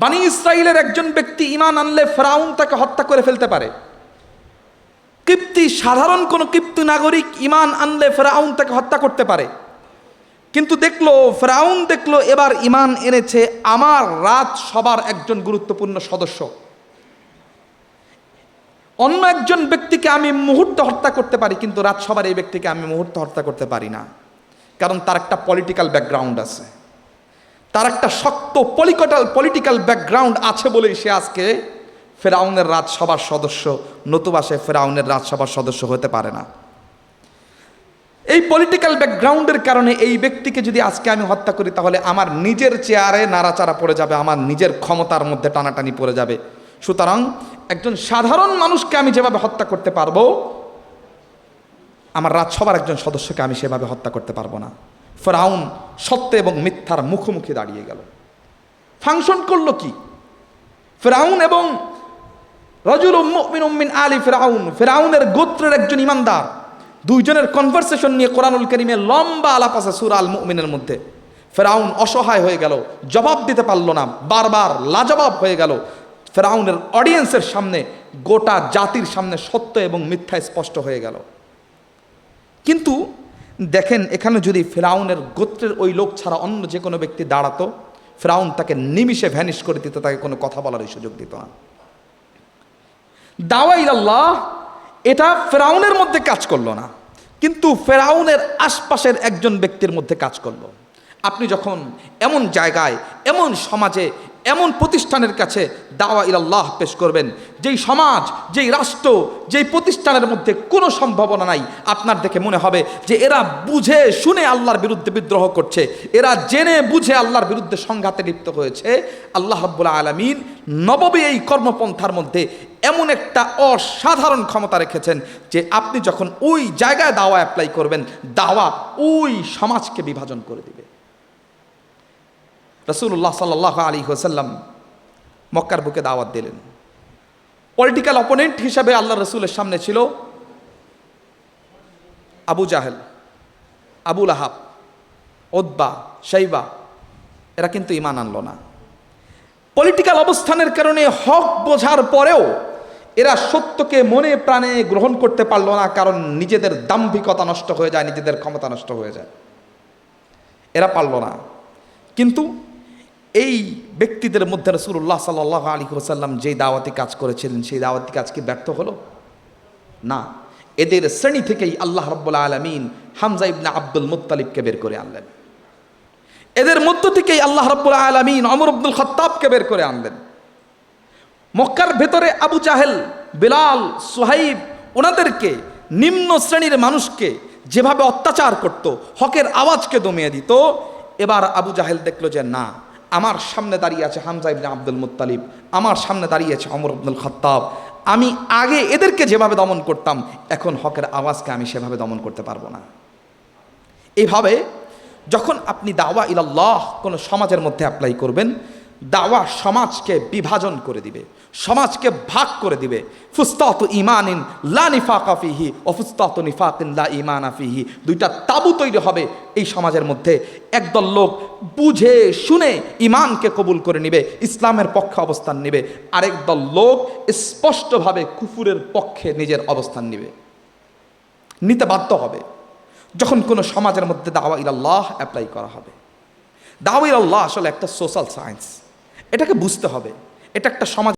বানি ইসরায়েলের একজন ব্যক্তি ইমান আনলে ফেরাউন তাকে হত্যা করে ফেলতে পারে। কিপ্তি, সাধারণ কোনো কিপ্তি নাগরিক ইমান আনলে ফেরাউন তাকে হত্যা করতে পারে। কিন্তু দেখল, ফেরাউন দেখল, এবার ইমান এনেছে আমার রাত সবার একজন গুরুত্বপূর্ণ সদস্য। অন্য একজন ব্যক্তিকে আমি মুহূর্তে হত্যা করতে পারি, কিন্তু রাজসভার এই ব্যক্তিকে আমি মুহূর্তে হত্যা করতে পারি না। কারণ তার একটা পলিটিক্যাল ব্যাকগ্রাউন্ড আছে। তার একটা শক্ত পলিটিক্যাল পলিটিক্যাল ব্যাকগ্রাউন্ড আছে বলেই সে আজকে ফেরাউনের রাজসভার সদস্য, নতুবা সে ফেরাউনের রাজসভার সদস্য হতে পারে না। এই পলিটিক্যাল ব্যাকগ্রাউন্ডের কারণে এই ব্যক্তিকে যদি আজকে আমি হত্যা করি, তাহলে আমার নিজের চেয়ারে নাড়াচাড়া পড়ে যাবে, আমার নিজের ক্ষমতার মধ্যে টানাটানি পড়ে যাবে। সুতরাং একজন সাধারণ মানুষকে আমি যেভাবে হত্যা করতে পারব, আমার রাজসভার একজন সদস্যকে আমি সেভাবে হত্যা করতে পারব না। ফেরাউন সত্য এবং মিথ্যার মুখোমুখি দাঁড়িয়ে গেল। ফাংশন করল কি? ফেরাউন এবং রজুল উম্মিন আলী ফেরাউন, ফেরাউনের গোত্রের একজন ইমানদার, দুইজনের কনভারসেশন নিয়ে কোরআনুল করিমে লম্বা আলাপ আছে সুরা আল মুমিনের মধ্যে। ফেরাউন অসহায় হয়ে গেল, জবাব দিতে পারল না, বারবার লাজবাব হয়ে গেল। ফেরাউনের অডিয়েন্সের সামনে, গোটা জাতির সামনে সত্য এবং মিথ্যা স্পষ্ট হয়ে গেল। কিন্তু দেখেন, এখানে যদি ফেরাউনের গোত্রের ওই লোক ছাড়া অন্য যে কোনো ব্যক্তি দাঁড়াতো, ফেরাউন তাকে নিমিষে ভ্যানিশ করে দিত, তাকে কোনো কথা বলার সুযোগ দিত না। দাওয়াই আল্লাহ এটা ফেরাউনের মধ্যে কাজ করল না। কিন্তু ফেরাউনের আশপাশের একজন ব্যক্তির মধ্যে কাজ করল। আপনি যখন এমন জায়গায়, এমন সমাজে এমন প্রতিষ্ঠানের কাছে দাওয়া ইলাল্লাহ পেশ করবেন। যেই সমাজ, যেই রাষ্ট্র, যেই প্রতিষ্ঠানের মধ্যে কোনো সম্ভাবনা নাই, আপনার দেখে মনে হবে যে এরা বুঝে শুনে আল্লাহর বিরুদ্ধে বিদ্রোহ করছে। এরা জেনে বুঝে আল্লাহর বিরুদ্ধে সংঘাতে লিপ্ত হয়েছে। আল্লাহ রব্বুল্লা আলমিন নববী এই কর্মপন্থার মধ্যে এমন একটা অসাধারণ ক্ষমতা রেখেছেন যে আপনি যখন ওই জায়গায় দাওয়া অ্যাপ্লাই করবেন, দাওয়া ওই সমাজকে বিভাজন করে দিবে। রসুল্লাহ সাল্লাহ আলী হোসাল্লাম মক্কার বুকে দাওয়াত দিলেন। পলিটিক্যাল অপোনেন্ট হিসাবে আল্লাহ রসুলের সামনে ছিল আবু জাহেল আবুল আহাব ওদ্বা শাইবা, এরা কিন্তু ইমান আনলো না। পলিটিক্যাল অবস্থানের কারণে হক বোঝার পরেও এরা সত্যকে মনে প্রাণে গ্রহণ করতে পারল না, কারণ নিজেদের দাম্ভিকতা নষ্ট হয়ে যায়, নিজেদের ক্ষমতা নষ্ট হয়ে যায়। এরা পারল না। কিন্তু এই ব্যক্তিদের মধ্যে রসুল্লাহ সাল্লাহ আলী ওসাল্লাম যেই দাওয়াতি কাজ করেছিলেন, সেই দাওয়াতি কাজ কি ব্যর্থ হলো? না। এদের শ্রেণি থেকেই আল্লাহ রব্বুল্লা আলমিন হামজা ইবনা আব্দুল মুত্তালিবকে বের করে আনলেন। এদের মধ্য থেকেই আল্লাহ রব্বুল আলমিন অমর আব্দুল খত্তাবকে বের করে আনলেন। মক্কার ভেতরে আবু জাহেল, বিলাল, সোহাইব ওনাদেরকে নিম্ন শ্রেণির মানুষকে যেভাবে অত্যাচার করত, হকের আওয়াজকে দমিয়ে দিত, এবার আবু জাহেল দেখল যে না আমার সামনে দাঁড়িয়ে আছে হামজা ইবনে আব্দুল মুতালিব আমার সামনে দাঁড়িয়ে আছে অমর আব্দুল খত্তাব। আমি আগে এদেরকে যেভাবে দমন করতাম, এখন হকের আওয়াজকে আমি সেভাবে দমন করতে পারব না। এভাবে যখন আপনি দাওয়া ইলাল্লাহ কোনো সমাজের মধ্যে অ্যাপ্লাই করবেন দাওয়া সমাজকে বিভাজন করে দিবে, সমাজকে ভাগ করে দিবে। ফুস্তাত ইমানিন লা নিফাকা ফিহি ও ফুস্তাত নিফাকিন লা ইমান ফিহি। দুইটা তাবু তৈরি হবে এই সমাজের মধ্যে। একদল লোক বুঝে, শুনে ইমানকে কবুল করে নিবে, ইসলামের পক্ষে অবস্থান নিবে। আরেক দল লোক স্পষ্টভাবে কুফুরের পক্ষে নিজের অবস্থান নিবে। নিতে বাধ্য হবে। যখন কোনো সমাজের মধ্যে দাওয়া ইলাল্লাহ অ্যাপ্লাই করা হবে। দাওয়া ইলাল্লাহ আসলে একটা সোশ্যাল সায়েন্স। এটাকে বুঝতে হবে। এটা একটা সমাজ